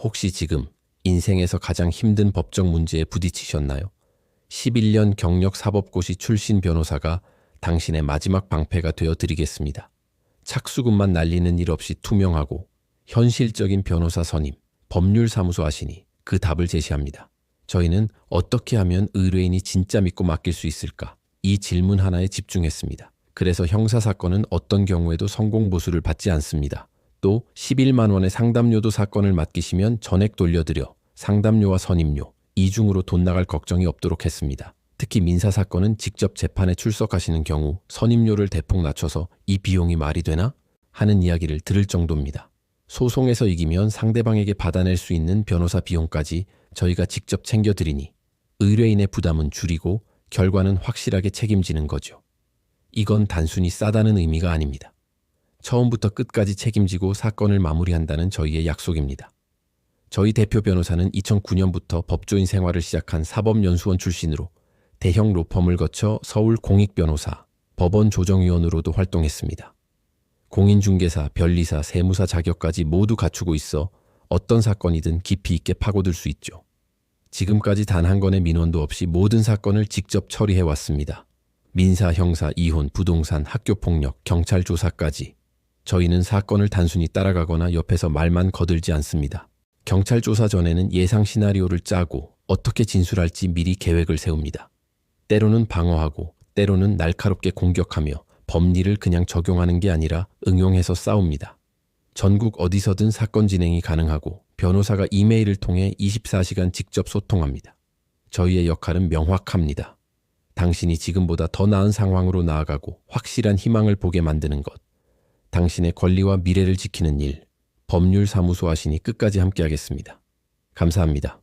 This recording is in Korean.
혹시 지금 인생에서 가장 힘든 법적 문제에 부딪히셨나요? 11년 경력 사법고시 출신 변호사가 당신의 마지막 방패가 되어 드리겠습니다. 착수금만 날리는 일 없이 투명하고 현실적인 변호사 선임, 법률사무소 하시니 그 답을 제시합니다. 저희는 어떻게 하면 의뢰인이 진짜 믿고 맡길 수 있을까? 이 질문 하나에 집중했습니다. 그래서 형사사건은 어떤 경우에도 성공 보수를 받지 않습니다. 또 11만 원의 상담료도 사건을 맡기시면 전액 돌려드려 상담료와 선임료, 이중으로 돈 나갈 걱정이 없도록 했습니다. 특히 민사 사건은 직접 재판에 출석하시는 경우 선임료를 대폭 낮춰서 이 비용이 말이 되나? 하는 이야기를 들을 정도입니다. 소송에서 이기면 상대방에게 받아낼 수 있는 변호사 비용까지 저희가 직접 챙겨드리니 의뢰인의 부담은 줄이고 결과는 확실하게 책임지는 거죠. 이건 단순히 싸다는 의미가 아닙니다. 처음부터 끝까지 책임지고 사건을 마무리한다는 저희의 약속입니다. 저희 대표 변호사는 2009년부터 법조인 생활을 시작한 사법연수원 출신으로 대형 로펌을 거쳐 서울 공익변호사, 법원 조정위원으로도 활동했습니다. 공인중개사, 변리사, 세무사 자격까지 모두 갖추고 있어 어떤 사건이든 깊이 있게 파고들 수 있죠. 지금까지 단 한 건의 민원도 없이 모든 사건을 직접 처리해 왔습니다. 민사, 형사, 이혼, 부동산, 학교폭력, 경찰 조사까지. 저희는 사건을 단순히 따라가거나 옆에서 말만 거들지 않습니다. 경찰 조사 전에는 예상 시나리오를 짜고 어떻게 진술할지 미리 계획을 세웁니다. 때로는 방어하고 때로는 날카롭게 공격하며 법리를 그냥 적용하는 게 아니라 응용해서 싸웁니다. 전국 어디서든 사건 진행이 가능하고 변호사가 이메일을 통해 24시간 직접 소통합니다. 저희의 역할은 명확합니다. 당신이 지금보다 더 나은 상황으로 나아가고 확실한 희망을 보게 만드는 것. 당신의 권리와 미래를 지키는 일. 법률사무소 하시니 끝까지 함께하겠습니다. 감사합니다.